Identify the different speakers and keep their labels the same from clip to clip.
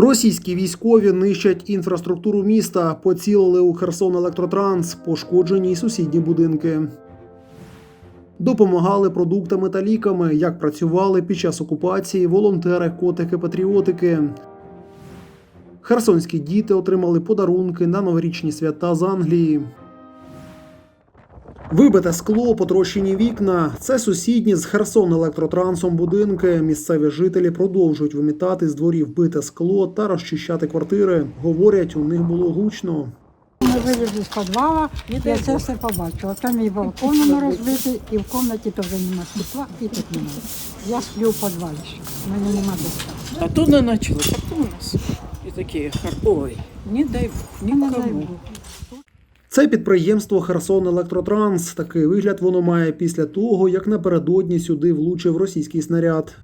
Speaker 1: Російські військові нищать інфраструктуру міста, поцілили у Херсон електротранс, пошкоджені й сусідні будинки. Допомагали продуктами та ліками, як працювали під час окупації волонтери, котики, патріотики. Херсонські діти отримали подарунки на новорічні свята з Англії. Вибите скло, потрощені вікна. Це сусідні з Херсон електротрансом будинки. Місцеві жителі продовжують вимітати з дворів бите скло та розчищати квартири. Говорять, у них було гучно.
Speaker 2: Ми вилізли з підвала, я це все побачила. Там і балкон розбитий, і в кімнаті теж немає світла, і тут немає. Я сплю в підвалі ще. У мене немає де.
Speaker 3: А тут не началось, а то у нас. І такі. Ой, не дай Бог, нікому.
Speaker 1: Це підприємство Херсон Електротранс. Такий вигляд воно має після того, як напередодні сюди влучив російський снаряд.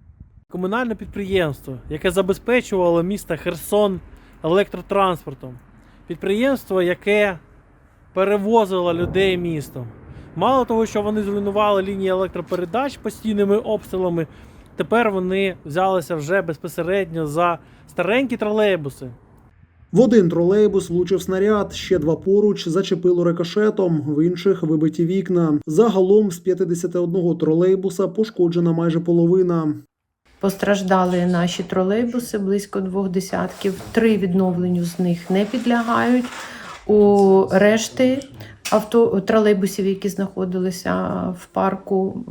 Speaker 4: комунальне підприємство, яке забезпечувало місто Херсон електротранспортом. Підприємство, яке перевозило людей містом. Мало того, що вони зруйнували лінії електропередач постійними обстрілами, тепер вони взялися вже безпосередньо за старенькі тролейбуси,
Speaker 1: В один тролейбус влучив снаряд, ще два поруч зачепило рикошетом, в інших вибиті вікна. Загалом з 51 тролейбуса пошкоджена майже половина.
Speaker 5: Постраждали наші тролейбуси близько двох десятків. Три відновленню з них не підлягають. У решти авто тролейбусів, які знаходилися в парку,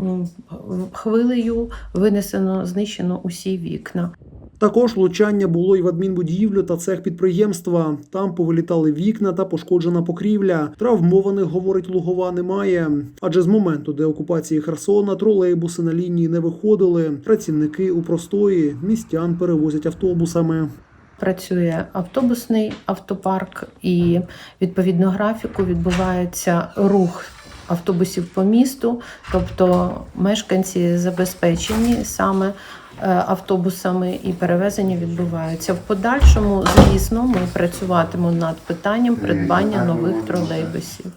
Speaker 5: хвилею винесено, знищено усі вікна.
Speaker 1: Також влучання було й в адмінбудівлю та цех підприємства. Там повилітали вікна та пошкоджена покрівля. Травмованих, говорить Лугова, немає. Адже з моменту деокупації Херсона тролейбуси на лінії не виходили. Працівники у простої містян перевозять автобусами.
Speaker 5: Працює автобусний автопарк, і відповідно графіку відбувається рух автобусів по місту, тобто мешканці забезпечені саме е, автобусами і перевезення відбуваються. В подальшому, звісно, ми працюватимемо над питанням придбання нових тролейбусів.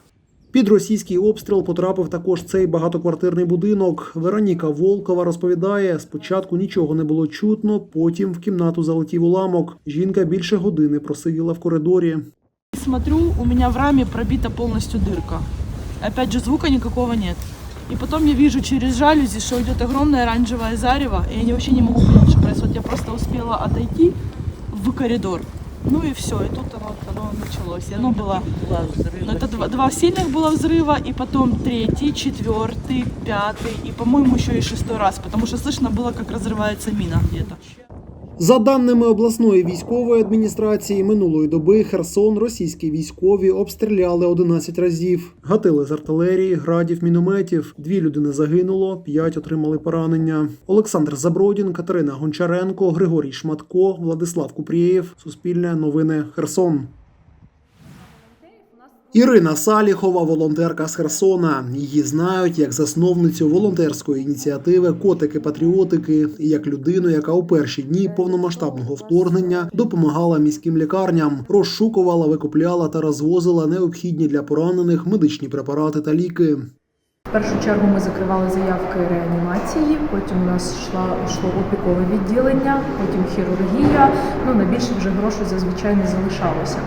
Speaker 1: Під російський обстріл потрапив також цей багатоквартирний будинок. Вероніка Волкова розповідає: спочатку нічого не було чутно, потім в кімнату залетів уламок. Жінка більше години просиділа в коридорі.
Speaker 6: Смотрю, у меня в раме пробита полностью дырка. Опять же, звука никакого нет. И потом я вижу через жалюзи, что идет огромное оранжевое зарево, и я вообще не могу понять, что происходит. Я просто успела отойти в коридор. Ну и все, и тут оно, оно началось. И оно было... Ну, это два, два сильных было взрыва, и потом третий, четвертый, пятый, и, по-моему, еще и шестой раз, потому что слышно было, как разрывается мина где-то.
Speaker 1: За даними обласної військової адміністрації, минулої доби Херсон російські військові обстріляли 11 разів. Гатили з артилерії, градів, мінометів. Дві людини загинуло, п'ять отримали поранення. Олександр Забродін, Катерина Гончаренко, Григорій Шматко, Владислав Купрієв. Суспільне новини Херсон. Ірина Саліхова, волонтерка з Херсона. Її знають як засновницю волонтерської ініціативи Котики-патріотики і як людину, яка у перші дні повномасштабного вторгнення допомагала міським лікарням, розшукувала, викупляла та розвозила необхідні для поранених медичні препарати та ліки.
Speaker 7: В першу чергу ми закривали заявки реанімації, потім у нас йшла йшло опікове відділення, потім хірургія. Ну найбільше вже грошей зазвичай не залишалося.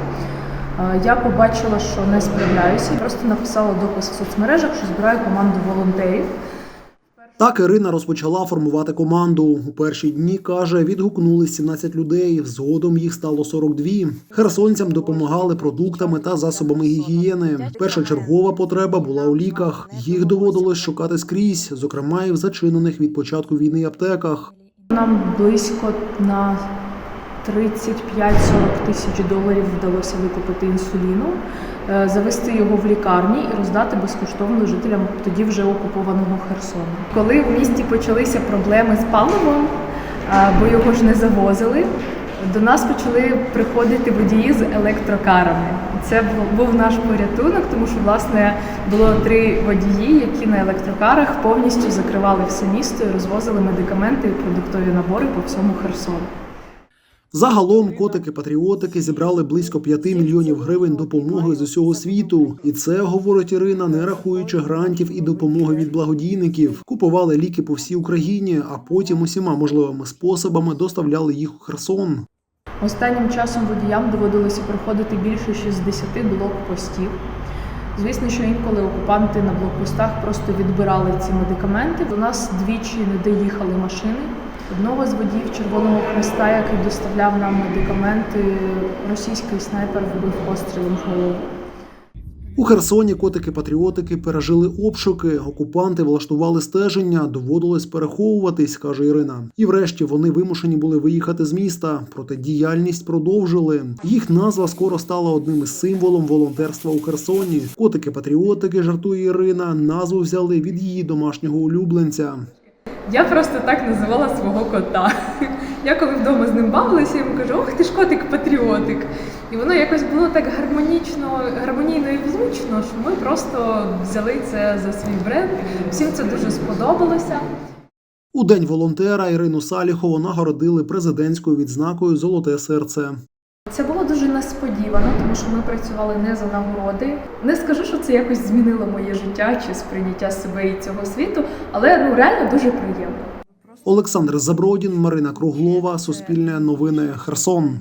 Speaker 7: Е, Я побачила, що не справляюся, просто написала допис в соцмережах, що збираю команду волонтерів.
Speaker 1: Так Ірина розпочала формувати команду. У перші дні каже, відгукнулись 17 людей. Згодом їх стало 42. Херсонцям допомагали продуктами та засобами гігієни. Першочергова потреба була у ліках. Їх доводилось шукати скрізь, зокрема і в зачинених від початку війни аптеках.
Speaker 7: Нам близько на 35-40 тисяч доларів вдалося викупити інсуліну, е, завести його в лікарні і роздати безкоштовно жителям тоді вже окупованого Херсону. Коли в місті почалися проблеми з паливом, бо його ж не завозили, до нас почали приходити водії з електрокарами. Це був наш порятунок, тому що власне було три водії, які на електрокарах повністю закривали все місто і розвозили медикаменти і продуктові набори по всьому Херсону.
Speaker 1: Загалом котики-патріотики зібрали близько 5 мільйонів гривень допомоги з усього світу. І це, говорить Ірина, не рахуючи грантів і допомоги від благодійників. Купували ліки по всій Україні, а потім усіма можливими способами доставляли їх у Херсон.
Speaker 7: Останнім часом водіям доводилося проходити більше 60 блокпостів. Звісно, що інколи окупанти на блокпостах просто відбирали ці медикаменти. У нас двічі не доїхали машини. Одного з водіїв Червоного Хреста, який доставляв нам медикаменти, російський снайпер вбив пострілом в голову.
Speaker 1: У Херсоні котики-патріотики пережили обшуки. Окупанти влаштували стеження, доводилось переховуватись, каже Ірина. І врешті вони вимушені були виїхати з міста. Проте діяльність продовжили. Їх назва скоро стала одним із символом волонтерства у Херсоні. Котики-патріотики, жартує Ірина, назву взяли від її домашнього улюбленця.
Speaker 7: Я просто так називала свого кота. Я коли вдома з ним бавилася, я йому кажу, ох ти ж котик-патріотик. І воно якось було так гармонічно, гармонійно і влучно, що ми просто взяли це за свій бренд. Всім це дуже сподобалося.
Speaker 1: У день волонтера Ірину Саліхову нагородили президентською відзнакою Золоте серце.
Speaker 7: Це було дуже несподівано, тому що ми працювали не за нагороди. Не скажу, що це якось змінило моє життя чи сприйняття себе і цього світу, але ну реально дуже приємно.
Speaker 1: Олександр Забродін, Марина Круглова, Суспільне новини Херсон.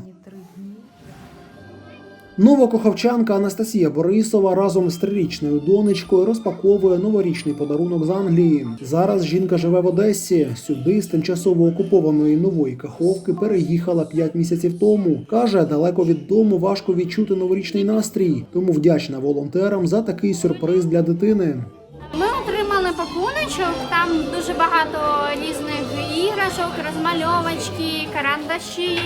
Speaker 1: Новокохавчанка Анастасія Борисова разом з трирічною донечкою розпаковує новорічний подарунок з Англії. Зараз жінка живе в Одесі. Сюди з тимчасово окупованої нової каховки переїхала 5 місяців тому. каже, далеко від дому важко відчути новорічний настрій, тому вдячна волонтерам за такий сюрприз для дитини.
Speaker 8: Ми отримали пакуночок, там дуже багато різних іграшок, розмальовочки, карандаші,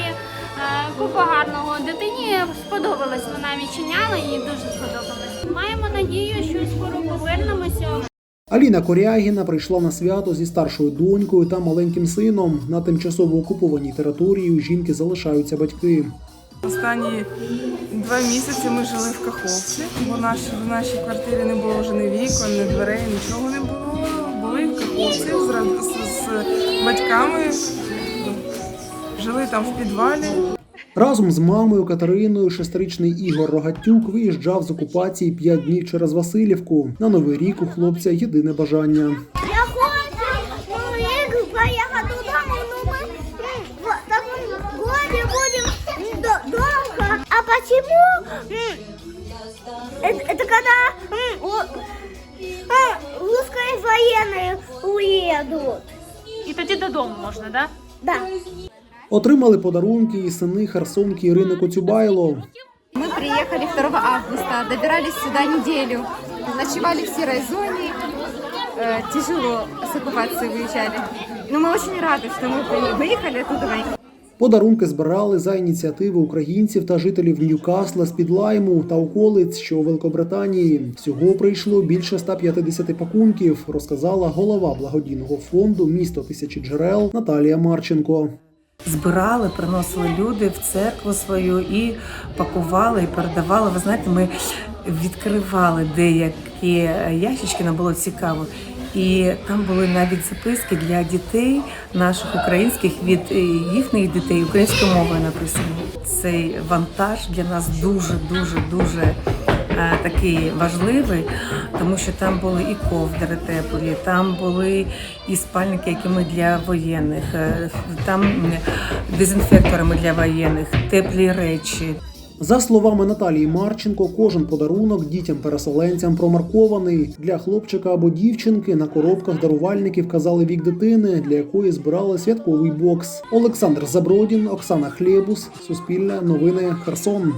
Speaker 8: купа гарного. Дитині сподобалось, вона відчиняла, їй дуже сподобалось. Маємо надію, що скоро повернемося.
Speaker 1: Аліна Корягіна прийшла на свято зі старшою донькою та маленьким сином. На тимчасово окупованій території у жінки залишаються батьки.
Speaker 9: Останні два місяці ми жили в Каховці, бо наш, в нашій квартирі не було вже ні вікон, ні дверей, нічого не було. Були в Каховці з, з, з батьками, жили там в підвалі.
Speaker 1: Разом з мамою Катериною шестирічний Ігор Рогатюк виїжджав з окупації п'ять днів через Васильівку. На новий рік у хлопця єдине бажання.
Speaker 8: Я хочу поїхати додому, але ми в такому годі будемо довго. А почему? Это когда русские военные уедут.
Speaker 10: І тоді додому можна, да?
Speaker 8: Да.
Speaker 1: Отримали подарунки і сини Херсонки Ірини Коцюбайло.
Speaker 11: Мы приехали 2 августа, добирались сюда неделю, ночевали в серой зоне, Э, тяжело с оккупации выезжали. Но мы очень рады, что мы при- выехали оттуда.
Speaker 1: Подарунки збирали за ініціативи українців та жителів Ньюкасла з-під Лайму та околиць, що у Великобританії. Всього прийшло більше 150 пакунків, розказала голова благодійного фонду Місто тисячі джерел Наталія Марченко.
Speaker 12: збирали, приносили люди в церкву свою і пакували, і передавали. Ви знаєте, ми відкривали деякі ящички, нам було цікаво. І там були навіть записки для дітей наших українських від їхніх дітей українською мовою написані. Цей вантаж для нас дуже, дуже, дуже такий важливий, тому що там були і ковдри теплі, там були і спальники, які ми для воєнних, е, там дезінфекторами для воєнних, теплі речі.
Speaker 1: За словами Наталії Марченко, кожен подарунок дітям-переселенцям промаркований. Для хлопчика або дівчинки на коробках дарувальників казали вік дитини, для якої збирали святковий бокс. Олександр Забродін, Оксана Хлєбус, Суспільне новини Херсон.